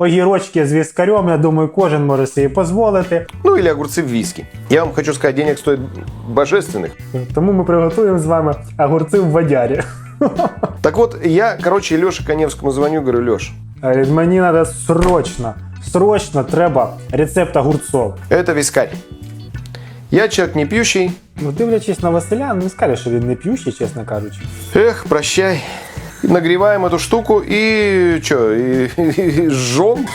огірочки з віскарем. Я думаю, кожен може собі дозволити. Ну или огурцы в виски. Я вам хочу сказать, денег стоит божественных. Тому ми приготуємо з вами огурці в водярі. Так вот, я, короче, Леше Коневскому звоню, говорю, Леш, Говорить, Мені треба срочно, срочно треба рецепт огурцов. это вискарь. Я человек не пьющий. Ну, дивлячись на Василя, не скажеш, що він не п'ющий, чесно кажучи. Эх, прощай. Нагреваем эту штуку и что, и, и жжем?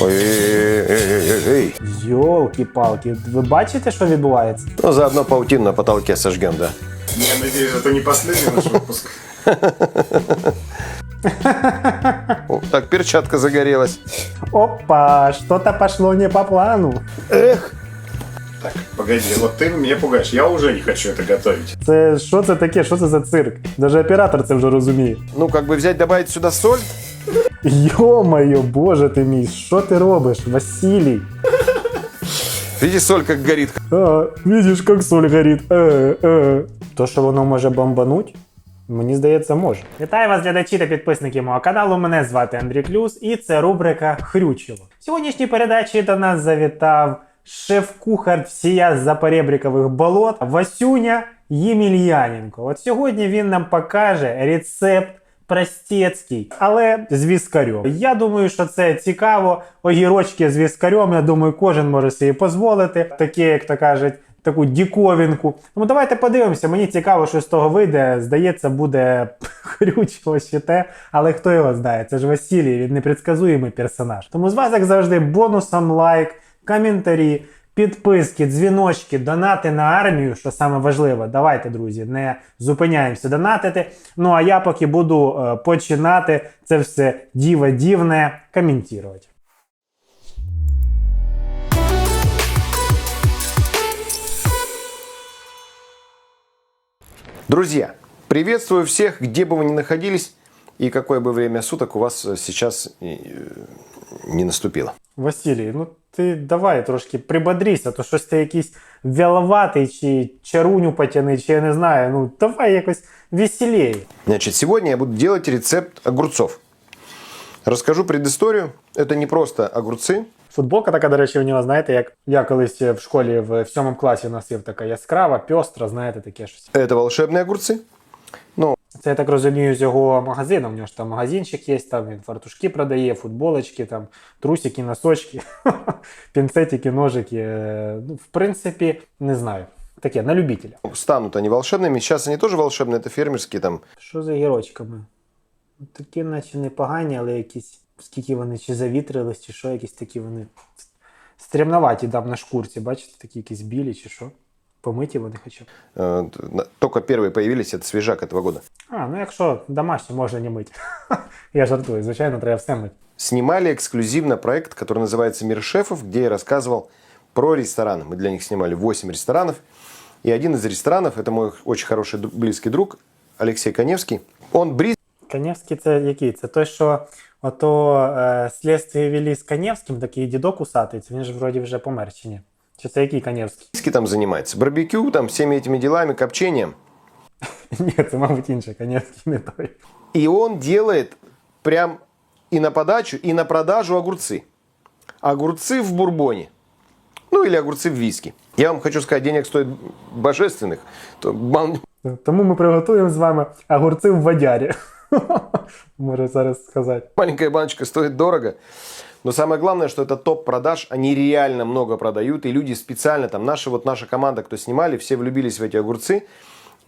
Эй, эй, эй. Йолки-палки, ви бачите, що відбувається? Ну, заодно паутину на потолке сожгем, да. Я надеюсь, это не последний наш выпуск. О, так, перчатка загорелась. Опа, что-то пошло не по плану. Эх, Так, погоди, вот ты меня пугаешь. Я уже не хочу это готовить. Це що це таке? Що це за цирк? Даже оператор це вже розуміє. ну как бы взять, добавить сюда соль. Йо-моє, боже ти мій, що ти робиш, Василій? Видите, соль как горит. А, видиш, як соль горить. Е, е. То, що воно може бомбануть, мені здається, може. Вітаю вас, глядачі та підписники мого каналу. Мене звати Андрій Клюс, і це рубрика Хрючево. В сьогоднішній передачі до нас завітав шеф-кухар всія запоребрікових болот Васюня Ємельяненко. От сьогодні він нам покаже рецепт. Простецький, але з віскарем. Я думаю, що це цікаво. Огірочки з віскарем. Я думаю, кожен може собі дозволити. Таке, як то кажуть, таку діковінку. Ну давайте подивимося. Мені цікаво, що з того вийде. Здається, буде хрючило ще те, але хто його знає? Це ж Василій, він непредсказуємий персонаж. Тому з вас, як завжди, бонусом лайк, коментарі. Підписки, дзвіночки, донати на армію, що саме важливо. Давайте, друзі, не зупиняємося донатити. Ну а я поки буду е, починати це все діво дівне коментувати. Друзья, приветствую всех, где бы вы ни находились и какое бы время суток у вас э, сейчас э, не наступило. Василій, ну ти давай трошки прибодрися, то щось ти якийсь вяловатий, чи чаруню потяни, чи я не знаю. Ну давай якось веселее. Значит, сегодня я буду делать рецепт огурцов. Расскажу предысторию. Это не просто огурцы. Футболка така, до речі, у нього, знаєте, як я колись в школі в сьомому класі носив така яскрава, пьостра, знаєте, таке щось. Это волшебные огурцы. Ну, Це я так розумію з його магазину. У нього ж там магазинчик є, там він фартушки продає, футболочки, там трусики, носочки, пінцетики, ножики. Е, Ну, в принципі, не знаю. Таке, на любителя. станут они волшебными. Сейчас они тоже волшебные, это фермерские там. Що за гірочками? Ну, Такі, наче непогані, але якісь, скільки вони чи завітрились, чи що, якісь такі вони стрімноваті там на шкурці, бачите, такі якісь білі чи що. Помиті вони хоча б. э, на- Только первые появились, это свежак этого года. А, ну якщо домашні, можна не мити. Я жартую, звичайно, треба все мити. Снимали эксклюзивно проект, который называется «Мир шефов», где я рассказывал про рестораны. Мы для них снимали 8 ресторанов. И один из ресторанов, это мой очень хороший дру- близкий друг, Алексей Коневский. Он бриз Каневський це який? Це той, що ото е, слідстві вели з Каневським, такий дідок усатий, це він ж вроді вже помер чи ні? Чи це який Каневський? Близкий там занимается. Барбекю, там, всеми этими делами, копчением. Ні, це, мабуть, інший Каневський, не той. И он делает прям и на подачу, и на продажу огурцы. Огурцы в бурбоне. Ну, или огурцы в виски. Я вам хочу сказать, денег стоит божественных. То мал- Тому ми приготуємо з вами огурці в водярі. Можу зараз сказати. Маленькая баночка стоит дорого. Но самое главное, что это топ продаж. Они реально много продают. И люди специально, там, наша, вот наша команда, кто снимали, все влюбились в эти огурцы.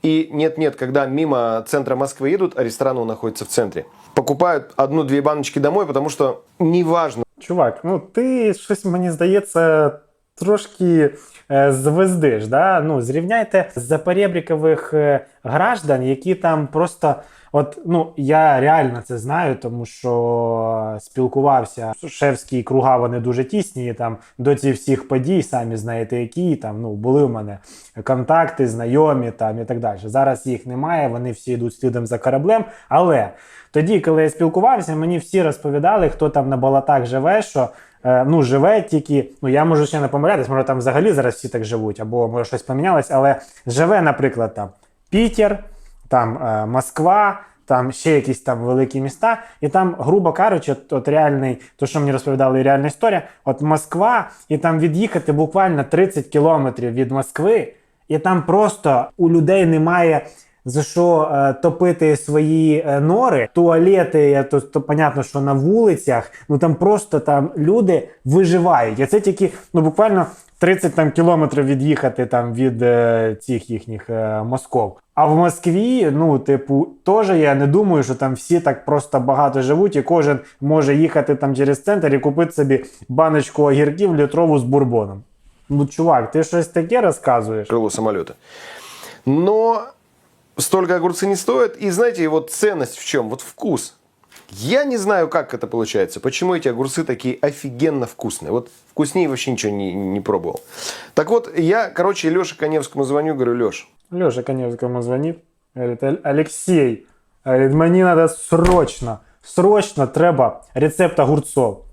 И нет-нет, когда мимо центра Москвы едут, а ресторан он находится в центре, покупают одну-две баночки домой, потому что неважно, Чувак, ну ти щось мені здається. Трошки е, звездиш, да? ну, зрівняйте запорєбрікових е, граждан, які там просто. От, ну, я реально це знаю, тому що спілкувався. Шефські круга вони дуже тісні. Там до цих всіх подій, самі знаєте, які там ну, були в мене контакти, знайомі там і так далі. Зараз їх немає, вони всі йдуть слідом за кораблем. Але тоді, коли я спілкувався, мені всі розповідали, хто там на болотах живе, що е, ну, живе тільки, ну я можу ще не помилятись, може там взагалі зараз всі так живуть, або може щось помінялось, але живе, наприклад, там Пітер, там е, Москва, там ще якісь там великі міста, і там, грубо кажучи, от, реальний, то що мені розповідали, реальна історія, от Москва, і там від'їхати буквально 30 кілометрів від Москви, і там просто у людей немає. За що е, топити свої е, нори, туалети, я- то, то понятно, що на вулицях, ну там просто там люди виживають. І це тільки ну буквально 30 там кілометрів від'їхати там від е, цих їхніх е, Москов. А в Москві, ну, типу, теж я не думаю, що там всі так просто багато живуть, і кожен може їхати там через центр і купити собі баночку огірків літрову з бурбоном. Ну, чувак, ти щось таке розказуєш? крыло самолета. Но столько огурцы не стоят. И знаете, вот ценность в чем? Вот вкус. Я не знаю, как это получается. Почему эти огурцы такие офигенно вкусные. Вот вкуснее вообще ничего не, не пробовал. Так вот, я, короче, Леше Коневскому звоню, говорю, Леш, Леша Коневскому звонит, говорит, «Аль- Алексей, говорит, мені надо срочно, срочно треба рецепт огурцов.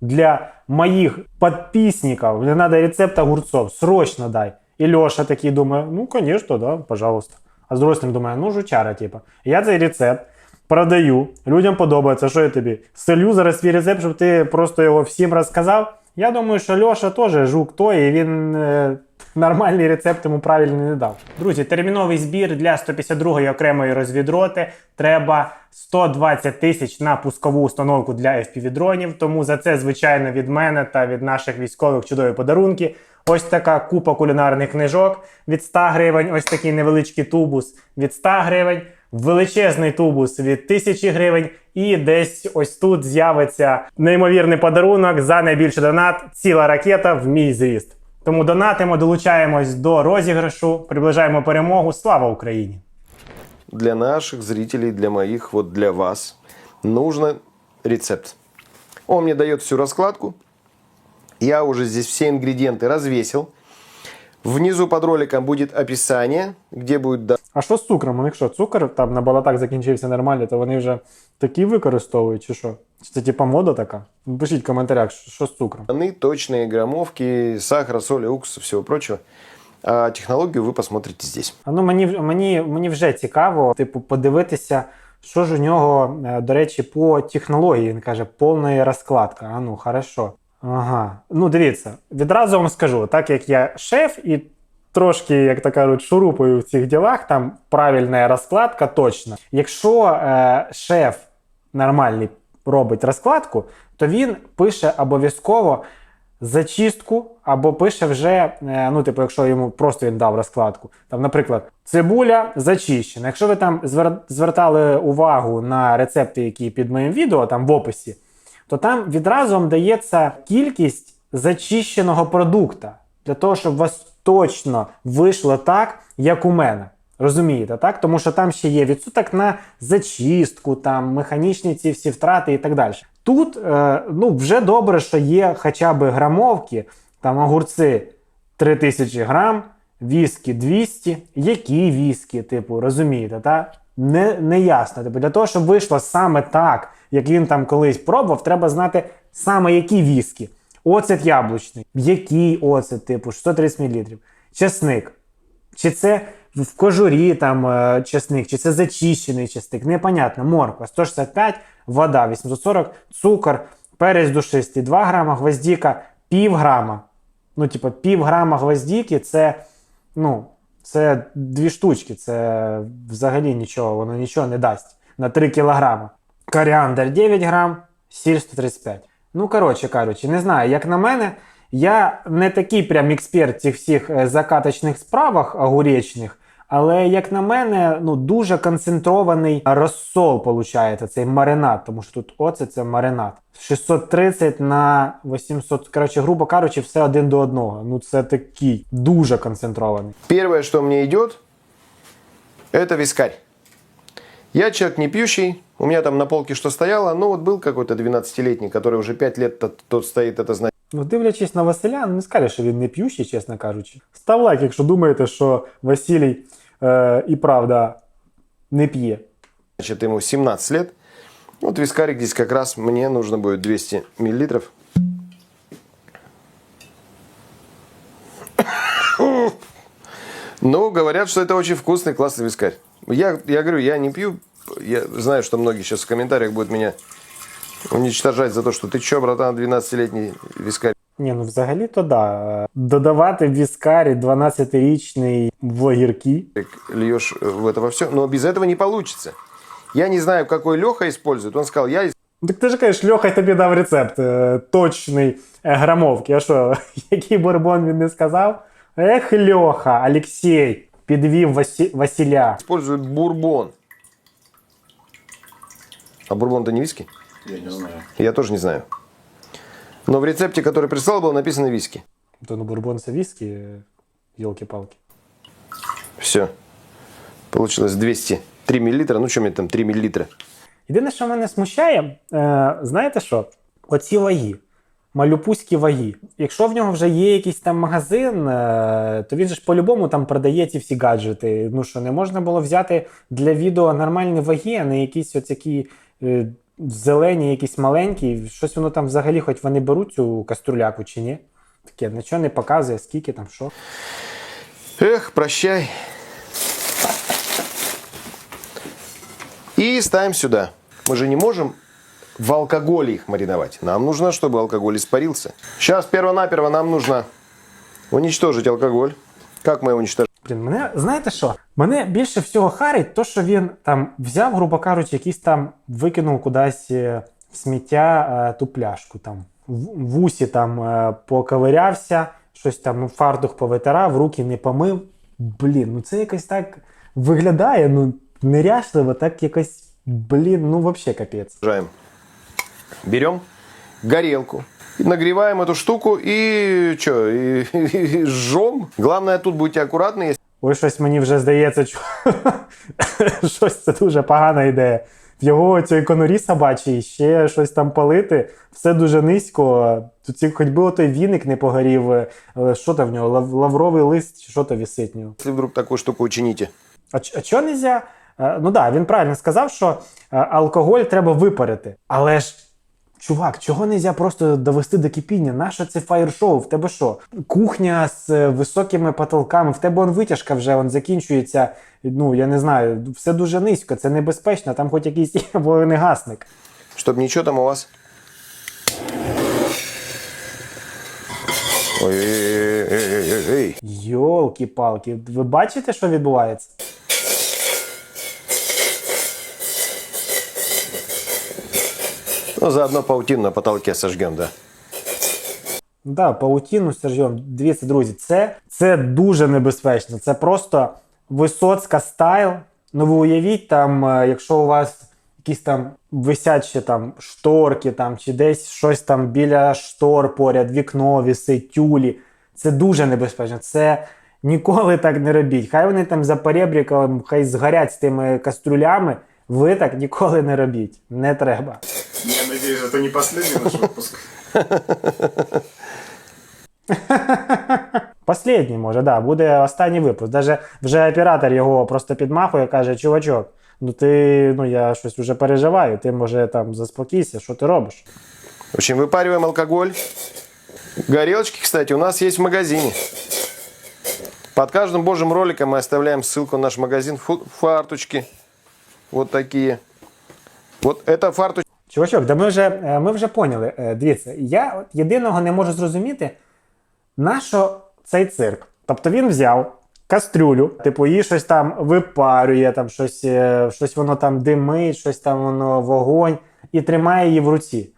Для моих подписчиков мне надо рецепт огурцов, срочно дай. И Леша такий думає, ну, конечно, да, пожалуйста. А з другої сторони думає, ну, жучара, типа. Я цей рецепт продаю, людям подобається, що я тобі? Селю зараз свій рецепт, щоб ти просто його всім розказав. Я думаю, що Льоша теж жук той, і він е, нормальний рецепт йому правильно не дав. Друзі, терміновий збір для 152-ї окремої розвідроти. Треба 120 тисяч на пускову установку для FPV-дронів. Тому за це, звичайно, від мене та від наших військових чудові подарунки. Ось така купа кулінарних книжок від 100 гривень, ось такий невеличкий тубус від 100 гривень, величезний тубус від 1000 гривень, і десь ось тут з'явиться неймовірний подарунок за найбільший донат ціла ракета в мій зріст. Тому донатимо, долучаємось до розіграшу, приближаємо перемогу. Слава Україні! для наших зрителей, для моих, вот для вас, нужно рецепт. Он мне дает всю раскладку. Я уже здесь все ингредиенты развесил. Внизу под роликом будет описание, где будет да- А що з цукром? У них що, цукор там на балатах закінчився нормально, то вони вже такі використовують, чи що? Чи це типа мода така? Пишіть в коментарях, що що з цукром. даны точные граммовки, сахара, соли, уксуса, всего прочего. А технологию вы посмотрите здесь. А ну мені, мені, мені вже цікаво, типу, подивитися, що ж у нього, е, до речі, по технології. Він каже, повна розкладка. А ну, хорошо. Ага. Ну, дивіться, відразу вам скажу, так як я шеф і трошки, як то кажуть, шурупаю в цих ділах, там правильна розкладка точно. Якщо е, шеф нормальний робить розкладку, то він пише обов'язково зачистку або пише вже, е, ну, типу, якщо йому просто він дав розкладку. Там, наприклад, цибуля зачищена. Якщо ви там звертали увагу на рецепти, які під моїм відео, там в описі, то там відразу вам дається кількість зачищеного продукта для того, щоб у вас точно вийшло так, як у мене. Розумієте, так? Тому що там ще є відсоток на зачистку, там механічні ці всі втрати і так далі. Тут е, ну, вже добре, що є хоча б грамовки, там огурці 3000 грам, віскі 200. Які віскі, типу, розумієте, так? Не, не ясно. Типу, для того, щоб вийшло саме так, як він там колись пробував, треба знати саме які віскі. Оцет яблучний, який оцет, типу, 130 мл. Чесник. Чи це в кожурі там е, чесник, чи це зачищений чесник, непонятно. Морква 165, вода 840, цукор, перець душистий 2 грама, гвоздіка пів грама. Ну, типу, пів грама гвоздіки це, ну, це дві штучки, це взагалі нічого, воно нічого не дасть на 3 кілограма. Коріандр 9 грам, сіль 135. Ну, коротше кажучи, не знаю, як на мене, я не такий прям експерт цих всіх е, закаточних справах огуречних, але як на мене, ну дуже концентрований розсол виходить, цей маринад, тому що тут оце це маринад. 630 на 800, коротше, грубо кажучи, все один до одного. Ну це такий дуже концентрований. Первое, что мне идет, это вискарь. Я человек не пьющий, у меня там на полке что стояло, ну вот был какой-то 12-летний, который уже 5 лет тот, тот стоит, это значит, Ну, дивлячись на Василя, не скажеш, що він не п'ющий, чесно кажучи. Став лайк, якщо думаєте, що Василій е, і правда не п'є. ему 17 лет. Вот вискарик здесь как раз мне нужно будет 200 миллилитров. Ну, говорят, что это очень вкусный, классный вискарь. Я, я говорю, я не пью, Я знаю, что многие сейчас в комментариях будут меня уничтожать за то, что ты чё, братан, 12-летний вискарь. Ні, ну взагалі-то да. Е, Додавати в віскарі 12-річний в огірки. льешь в это во все, но без этого не получится. Я не знаю, какой Леха использует. Он сказал, я Ну, Так ти ж кажеш, Льоха тобі дав рецепт е, точний е, грамовки. А що, який бурбон він не сказав? Ех, Льоха, Олексій, підвів Васі... Василя. использую бурбон. А бурбон-то не виски? Я не знаю. Я тоже не знаю. Но в рецепте, который прислал, было написано виски. То ну бурбон це віскі, йолки-палки. Все. Получилось 203 миллилитра. Ну, что мне там 3 миллилитра? Єдине, що мене смущає, е, знаєте що? Оці ваги. Малюпуські ваги. Якщо в нього вже є якийсь там магазин, е, то він же ж по-любому там продає ці всі гаджети. Ну що, не можна було взяти для відео нормальні ваги, а не якісь от такі е, зелені, якісь маленькі. Щось воно там взагалі, хоч вони беруть цю каструляку чи ні. Таке, нічого не показує, скільки там що. Эх, прощай. И ставим сюда. Мы же не можем в алкоголе их мариновать. Нам нужно, чтобы алкоголь испарился. Сейчас перво-наперво нам нужно уничтожить алкоголь. Как мы его уничтожим? Блін, мене знаєте що? Мене більше всього харить, то що він там взяв, грубо кажучи, якийсь там викинув кудись е, в сміття е, ту пляшку там. В, в усі там е, поковирявся, щось там ну, фартух повитирав, руки не помив. Блін, ну це якось так виглядає, ну неряшливо, так якось, блін, ну взагалі капець. Берем горелку. и Нагреваем эту штуку и что, и, и жжем. Главное тут будьте аккуратны, Ой, щось мені вже здається, що щось це дуже погана ідея. В його цій конурі собачій ще щось там палити, все дуже низько. Тут хоч би отой віник не погорів. е, Що там в нього? лав- Лавровий лист, чи що то висить в нього? если вдруг такую штуку учините. А, а чого нельзя? Е, Ну так, да, він правильно сказав, що е, алкоголь треба випарити. Але ж, чувак, чого нельзя просто довести до кипіння? Нащо це фаєр-шоу? В тебе що? Кухня з е, високими потолками, в тебе он витяжка вже он закінчується. Ну, я не знаю, все дуже низько, це небезпечно, там хоч якийсь є вогнегасник. Чтобы ничего там у вас... Ой, эй, эй, эй, эй, эй. Йолки-палки, ви бачите, що відбувається? Ну, заодно паутину на потолке сожгем, да. Да, паутіну сержем. Дивіться, друзі, це, це дуже небезпечно. Це просто висоцька стайл. Ну ви уявіть, там, е, якщо у вас якісь там висять ще там шторки, там, чи десь щось там біля штор поряд, вікно висить, тюлі. Це дуже небезпечно. Це ніколи так не робіть. Хай вони там за перебріком, хай згорять з тими кастрюлями. Ви так ніколи не робіть. Не треба. Я надеюсь, это не последний наш выпуск. Последній, може, да, буде останній випуск. Даже вже оператор його просто підмахує, каже: чувачок, ну ти, ну я щось вже переживаю, ти може там заспокійся, що ти робиш? В общем, выпариваем алкоголь. Горелочки, кстати, у нас есть в магазине. Под каждым божьим роликом мы оставляем ссылку на наш магазин. Фу- Фарточки. Вот такие. Вот это фарточки. Чувачок, да ми вже, е, ми вже поняли. Е, Дивіться, я от єдиного не можу зрозуміти, нащо цей цирк. Тобто він взяв кастрюлю, типу, її щось там випарює, там щось, е, щось воно там димить, щось там воно вогонь, і тримає її в руці.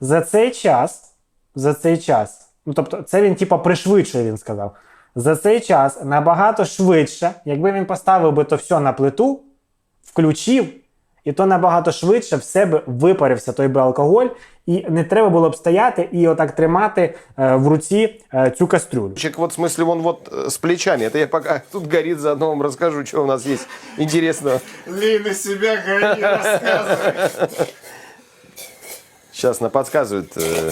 За цей час, за цей час, ну тобто, це він, типа, пришвидшує, він сказав. За цей час набагато швидше, якби він поставив би то все на плиту, включив, і то набагато швидше в себе випарився той би алкоголь, і не треба було б стояти і отак тримати е, в руці е, цю кастрюлю. Вот в смысле он вот э, с плечами. Это я пока тут горит, заодно вам расскажу, что у нас есть интересного. Лей на себя, гори, рассказывай. Сейчас нам подсказывают. э,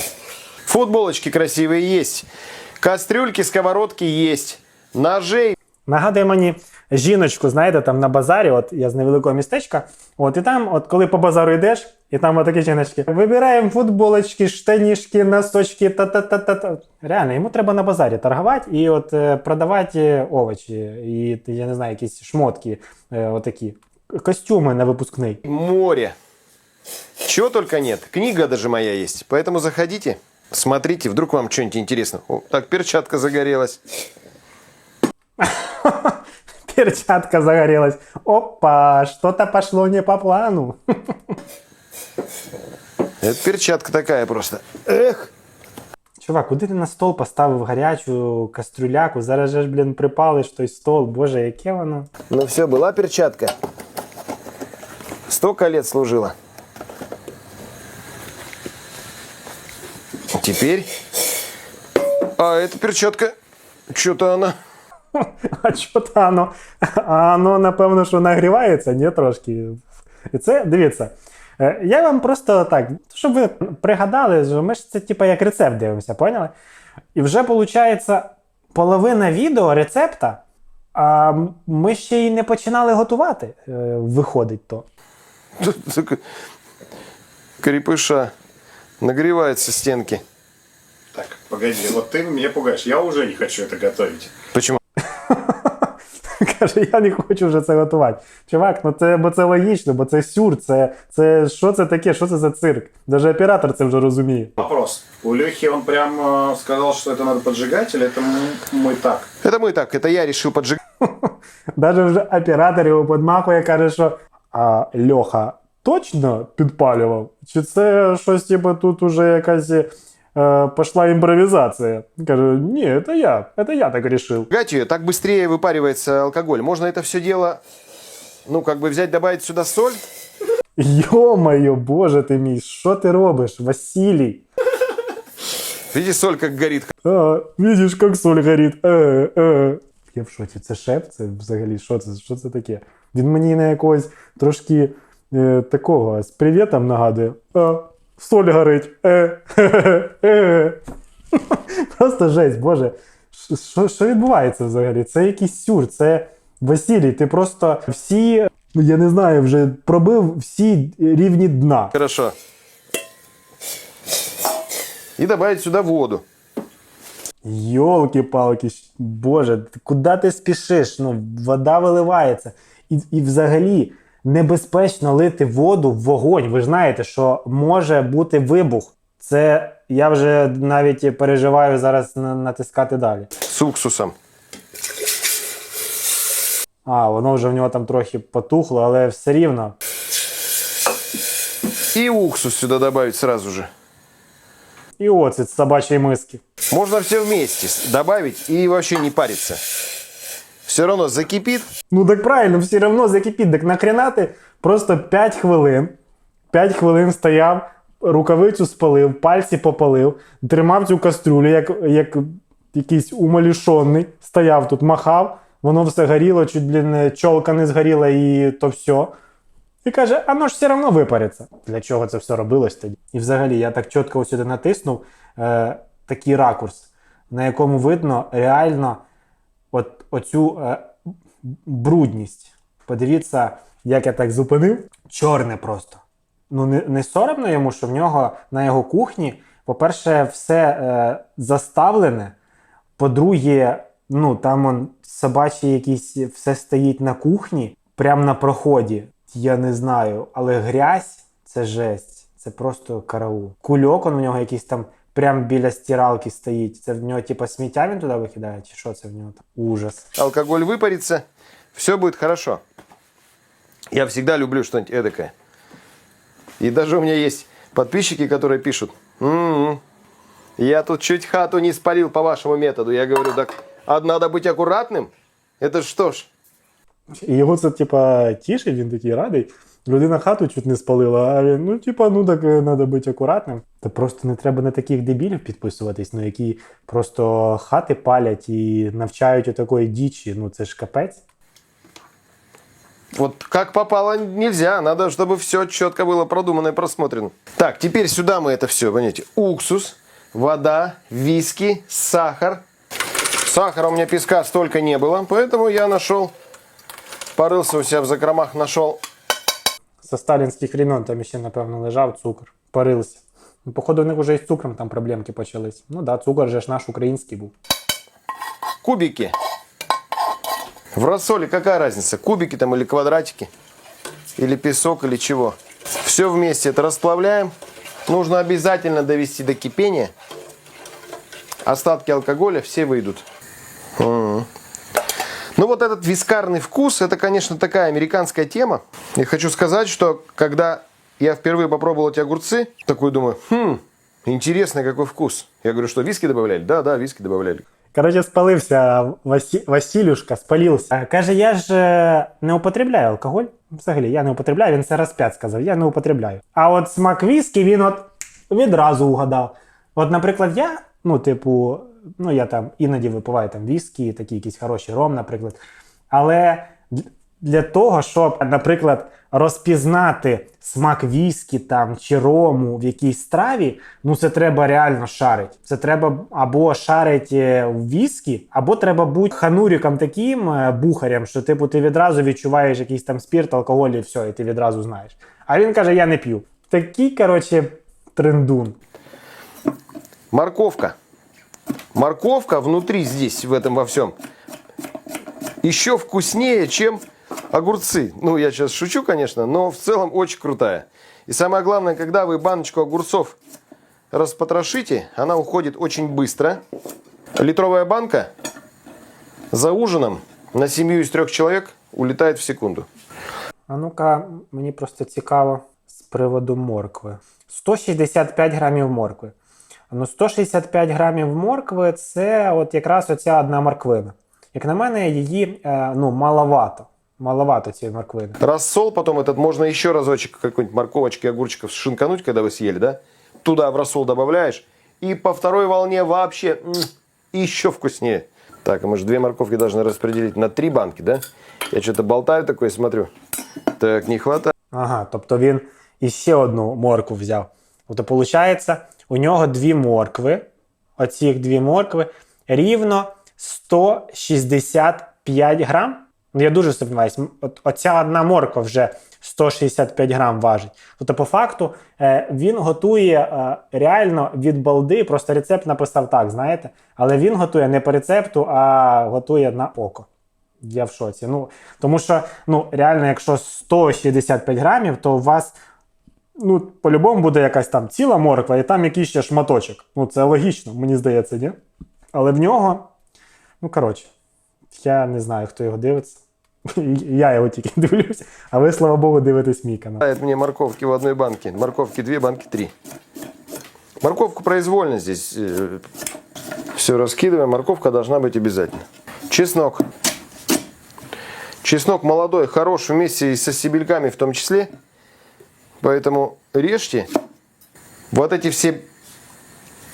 Футболочки красивые есть. Кастрюльки, сковородки есть. Ножей Нагадує мені жіночку, знаєте, там на базарі, от я з невеликого містечка. От і там, от коли по базару йдеш, і там отакі жіночки. Вибираємо футболочки, штанішки, носочки, та-та-та-та. Реально, йому треба на базарі торгувати і от е, продавати овочі, і я не знаю, якісь шмотки е, отакі. костюми на випускний. Море. Чего только нет. Книга даже моя есть. Поэтому заходите, смотрите, вдруг вам что-нибудь интересно. О, так, перчатка загорелась. Перчатка загорелась. Опа, что-то пошло не по плану. Это перчатка такая просто. Эх. Чувак, куди ти на стол поставив гарячу кастрюляку? Зараз же ж, блін, припалиш той стол. Боже, яке воно. Ну все, была перчатка. Столько лет служила. Теперь... А эта перчатка... Что-то она... А що то воно? А воно, напевно, що нагрівається, ні, трошки. І це, дивіться, е, я вам просто так, щоб ви пригадали, що ми ж це типу як рецепт дивимося, поняли? І вже виходить половина відео рецепта, а ми ще й не починали готувати. е, Виходить то. Сука, Крепыша. Нагреваются стенки. Так, погоди, вот ты меня пугаешь. Я уже не хочу это готовить. Почему? Каже, я не хочу вже це готувати. Чувак, ну це бо це логічно, бо це сюр, це, це що це таке, що це за цирк? Даже оператор це вже розуміє. Вопрос. У Лехи он прям э, сказал, что это надо поджигать, или это м- мой так? Это мы так, это я решил поджигать. Даже вже оператор його подмахує, каже, що а Льоха точно підпалював? Чи це щось типу тут уже якась е, пішла імпровізація? Каже, ні, це я, це я так вирішив. ее, так быстрее выпаривается алкоголь. Можно это все дело, ну, как бы взять, добавить сюда соль. Йо-моє, боже ти мій, що ти робиш, Василій? Видите, соль как горит. А, видиш, як соль горить. Е, е. Я в шоці, це шеф? Це взагалі що це, що це таке? Він мені на якогось трошки е, такого з привітом нагадує. А, соль горить. Е, е, е. Просто жесть, боже. Що- відбувається взагалі? Це якийсь сюр, це Василій, ти просто всі, ну, я не знаю, вже пробив всі рівні дна. Хорошо. И добавить сюда воду. Йолки-палки, боже, куди ти спішиш? Ну, вода виливається. І, і взагалі небезпечно лити воду в вогонь. Ви ж знаєте, що може бути вибух. Це я вже навіть переживаю зараз натискати далі. С уксусом. А, воно вже в нього там трохи потухло, але все рівно. И уксус сюда добавить сразу же. І оцет з собачої миски. Можно все вместе с- добавить и вообще не париться. Все равно закипит. Ну так правильно, все одно закипіть. Так нахрена ти просто 5 хвилин. 5 хвилин стояв, рукавицю спалив, пальці попалив, тримав цю кастрюлю, як, як якийсь умалішонний, стояв тут, махав, воно все горіло, чуть блін, чолка не згоріла і то все. І каже, а ну ж все одно випариться. Для чого це все робилось тоді? І взагалі я так чітко сюди натиснув е, такий ракурс, на якому видно реально от, оцю е, брудність. Подивіться, як я так зупинив. Чорне просто. Ну, не, не соромно йому, що в нього на його кухні, по-перше, все е, заставлене. По-друге, ну там он собачі якісь все стоїть на кухні, прямо на проході. Я не знаю, але грязь це жесть. Це просто караул. Кульок он у нього якийсь там прямо біля стиралки стоїть. Це в нього, типа, сміття він туди викидає, чи що це в нього там? Ужас. Алкоголь выпарится. Все будет хорошо. Я всегда люблю что-нибудь эдакое. И даже у меня есть подписчики, которые пишут. «М-м, я тут чуть хату не спалил по вашему методу. Я говорю, так а надо быть аккуратным? Это что ж? І його це, типа, тішить, він такий радий. Людина хату чуть не спалила, а він, ну, типа, ну так треба бути акуратним. Та просто не треба на таких дебілів підписуватись, ну які просто хати палять і навчають у такої дічі. Ну це ж капець. Вот как попало нельзя. Надо, чтобы все четко было продумано и просмотрено. Так, теперь сюда мы это все, понимаете, уксус, вода, виски, сахар. Сахара у меня песка столько не было, поэтому я нашел, порылся у себя в закромах, нашел Со сталінських времен там ще, напевно, лежав цукор, парився. Ну, походу, в них вже із цукром там проблемки почались. Ну да, цукор же ж наш український був. кубики. В рассоле какая разница, кубики там или квадратики? или песок, или чего. Все вместе это расплавляем. Нужно обязательно довести до кипения. Остатки алкоголя все выйдут. М. Ну вот этот вискарный вкус, это, конечно, такая американская тема. И хочу сказать, что когда я впервые попробовал эти огурцы, такой думаю, хм, интересный какой вкус. Я говорю, что виски добавляли? Да, да, виски добавляли. Коротше, спалився Васі... Василюшка, спалився. Е, Каже, я ж е, не употребляю алкоголь. Взагалі, я не употребляю, він це раз п'ять сказав, я не употребляю. А от смак віскі він от відразу угадав. От, наприклад, я, ну, типу, ну я там іноді випиваю там віскі, такі якісь хороші ром, наприклад. Але для того, щоб, наприклад, розпізнати смак віскі там чи рому в якійсь страві, ну це треба реально шарити. Це треба або шарить е, в віскі, або треба бути хануріком таким е, бухарем, що типу ти відразу відчуваєш якийсь там спірт, алкоголь і все, і ти відразу знаєш. А він каже: я не п'ю. Такий, коротше, трендун. Морковка. Морковка внутри здесь, в этом во всем, еще вкуснее, чем огурцы. Ну, я сейчас шучу, конечно, но в целом очень крутая. И самое главное, когда вы баночку огурцов распотрошите, она уходит очень быстро. Литровая банка за ужином на семью из трех человек улетает в секунду. А ну-ка, мені просто цікаво з приводу моркви. 165 грамів моркви. Ну, 165 грамів моркви це от якраз оця одна морквина. Як на мене, її е, ну, маловато. Маловато цієї морквини. Рассол потом этот можно еще разочек какой-нибудь морковочки, огурчиков шинкануть, когда вы съели, да? Туда в рассол добавляешь. И по второй волне вообще м, еще вкуснее. Так, а мы же две морковки должны распределить на три банки, да? Я что-то болтаю такое, смотрю. Так, не хватает. Ага, тобто він іще одну моркву взяв. Тобто, виходить, У нього дві моркви, оці дві моркви, рівно 165 грам. Ну, я дуже сумніваюся, оця одна морква вже 165 грам важить. Тобто, по факту, е, він готує е, реально від балди, просто рецепт написав так, знаєте. Але він готує не по рецепту, а готує на око. Я в шоці. Ну, тому що, ну, реально, якщо 165 грамів, то у вас, ну, по-любому буде якась там ціла морква, і там якийсь ще шматочок. Ну, це логічно, мені здається, ні? Але в нього, ну, коротше, я не знаю, хто його дивиться. Я його тільки дивлюся, а ви, слава Богу, дивитесь мій канал. Хватает мне морковки в одной банке. Морковки две, банки три. Морковку произвольно здесь все раскидываем. Морковка должна быть обязательно. Чеснок. Чеснок молодой, хорош вместе и со стебельками в том числе. Поэтому режьте вот эти все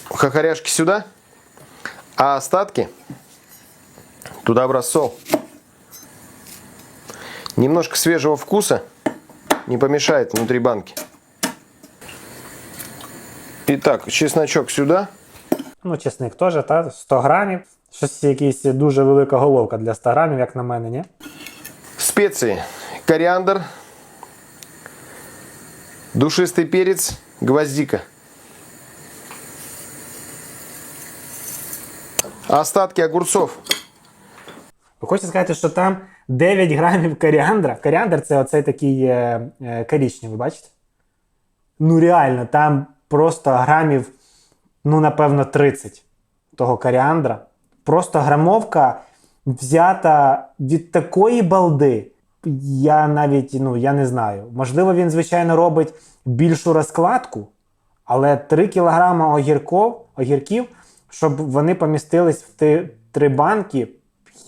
хохоряшки сюда, а остатки туда в рассол. Немножко свежего вкуса не помешает внутри банки. Итак, чесночок сюда. Ну, чесник теж, та, 100 грамів. Щось якась дуже велика головка для 100 грамів, як на мене, ні? Специи. Кориандр. Душистый перец. Гвоздика. Остатки огурцов. Ви хочете сказати, що там 9 грамів коріандра. Коріандр це оцей такий е, е, коричневий, бачите? Ну реально, там просто грамів, ну, напевно, 30 того коріандра. Просто грамовка взята від такої балди. Я навіть, ну, я не знаю. Можливо, він, звичайно, робить більшу розкладку, але 3 кілограма огірков, огірків, щоб вони помістились в ти- три банки,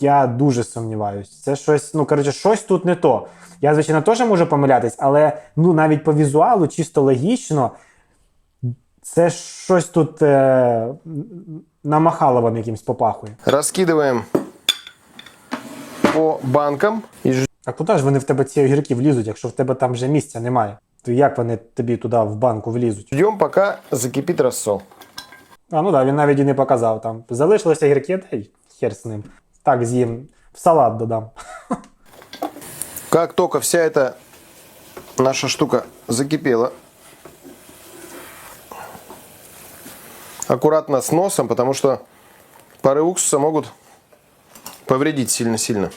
я дуже сумніваюсь. Це щось, ну коротше, щось тут не то. Я, звичайно, теж можу помилятись, але ну навіть по візуалу, чисто логічно, це щось тут е, намахало вам якимсь попахує. Раскидываем по банкам. Ж- А куди ж вони в тебе ці огірки влізуть, якщо в тебе там вже місця немає? То як вони тобі туди в банку влізуть? ждем, пока закипит рассол. А ну да, він навіть і не показав там. Залишилися огірки, та й хер з ним. Так з'їм, в салат додам. Как только вся эта наша штука закипела, аккуратно с носом, потому что пары уксуса могут повредить сильно-сильно.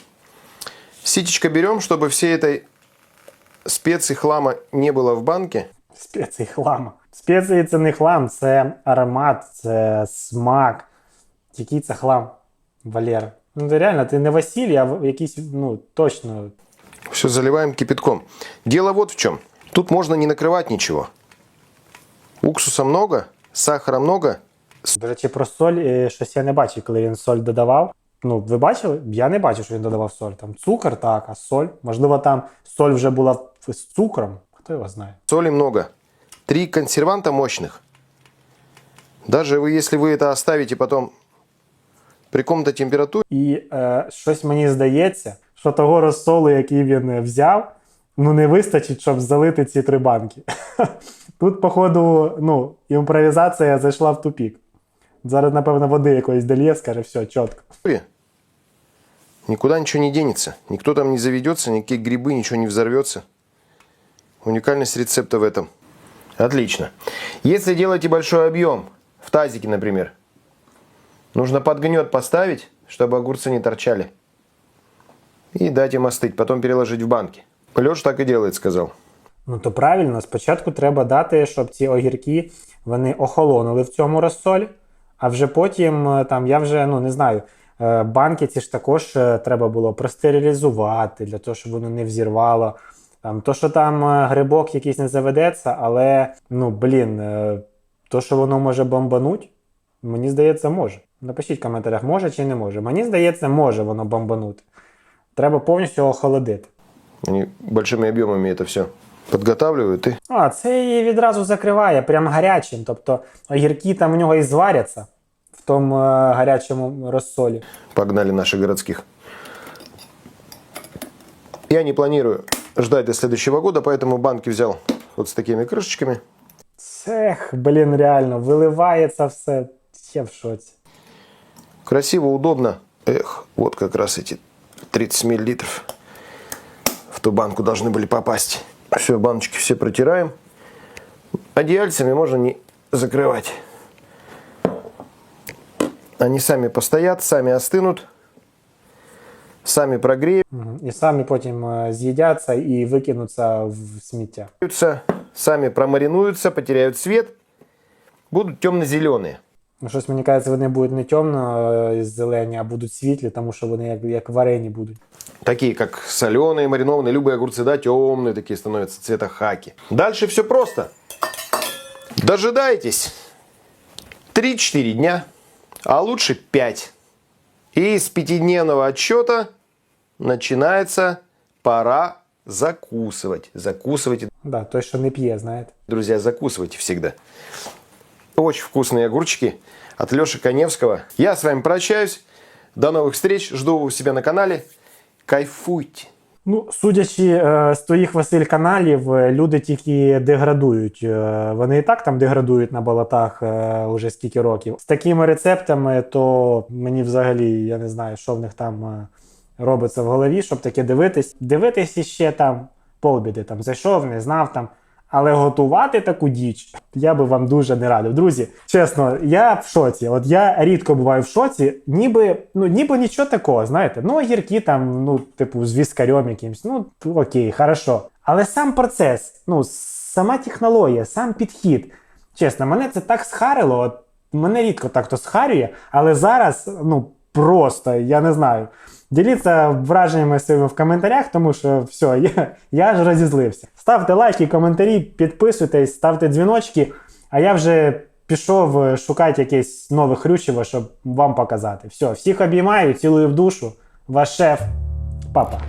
Ситечко берем, чтобы всей этой специй хлама не было в банке, Спеції хлама. Спеції це не хлам, це аромат, це смак. Який це хлам, Валера? Ну ти реально, ти не Василій, а в- якийсь, ну, точно. все заливаем кипятком. Дело вот в чем. Тут можно не накрывать ничего. Уксуса много, сахара много, До речі, про соль е, щось я не бачив, коли він соль додавав. Ну, ви бачили? Я не бачив, що він додавав соль. Там цукор, так, а соль. Можливо, там соль вже була в- з цукром. Хто його знає? соли много. Три консерванта мощных. Даже вы, если вы это оставите потом при комнатной температуре, І е, щось мені здається, що того розсолу, який він е, взяв, ну не вистачить, щоб залити ці три банки. Тут, походу, ну, імпровізація зайшла в тупік. Зараз, напевно, води якоїсь дольє, скаже, все, чітко. никуда ничего не денется. Никто там не заведется, никакие грибы, ничего не взорвется. Уникальность рецепта в этом. Отлично. Если делаете большой объем, в тазике, например, нужно под гнет поставить, чтобы огурцы не торчали. И дать им остыть, потом переложить в банки. Леш так и делает, сказал. Ну то правильно, спочатку треба дати, щоб ці огірки вони охолонули в цьому розсолі, а вже потім е, там я вже ну не знаю. Е, Банки ці ж також е, треба було простерилізувати для того, щоб воно не взірвало. Там, то, що там е, грибок якийсь не заведеться, але ну блін, то, що воно може бомбануть, мені здається, може. Напишіть в коментарях, може чи не може. Мені здається, може воно бомбанути. Треба повністю охолодити. Они большими объемами это все подготавливают и А, це її відразу закриває, прям гарячим. Тобто огірки там у нього і зваряться в тому е, гарячому розсолі. погнали наших городских. Я не планирую ждать до следующего года, поэтому банки взял вот с такими крышечками. Цех, блін, реально, виливається все. Я в шоці. Красиво, удобно. Эх, вот как раз эти 30 миллилитров в ту банку должны были попасть. Все, баночки все протираем. Одеяльцами можно не закрывать. Они сами постоят, сами остынут, сами прогреют. Мгм. І самі потім е, з'їдяться і викинуться в сміття. Прогреются, сами промаринуются, потеряют цвет, будут темно-зеленые. Ну, щось мені кажеться, вони будуть не темно е, зелені, а будуть світлі, тому що вони як, як варені будуть. Такие как соленые, маринованные, любые огурцы, да, темные такие становятся, цвета хаки. Дальше все просто. Дожидайтесь 3-4 дня, а лучше 5. И с пятидневного отчета начинается пора закусывать. Закусывайте, Да, той, що не п'є, знаєте. друзья, закусывайте всегда. Очень вкусные огурчики от Леши Коневского. Я с вами прощаюсь. До новых встреч. Жду у себя на канале. Кайфуйте. Ну, судячи е, з твоїх Василь каналів, е, люди тільки деградують. Е, вони і так там деградують на балатах уже скільки років. З такими рецептами, то мені взагалі я не знаю, що в них там робиться в голові, щоб таке дивитись. Дивитись іще там полбіди, там зайшов, не знав там. Але готувати таку діч я би вам дуже не радив. Друзі, чесно, я в шоці. От я рідко буваю в шоці, ніби ну ніби нічого такого, знаєте. Ну, огірки там, ну, типу, з віскарем якимсь, ну окей, хорошо. Але сам процес, ну, сама технологія, сам підхід. Чесно, мене це так схарило. От мене рідко так то схарює, але зараз, ну, просто, я не знаю. Діліться враженнями своїми в коментарях, тому що все, я, я ж розізлився. Ставте лайки, коментарі, підписуйтесь, ставте дзвіночки, а я вже пішов е, шукати якесь нове хрючево, щоб вам показати. Все, всіх обіймаю, цілую в душу. Ваш шеф, папа.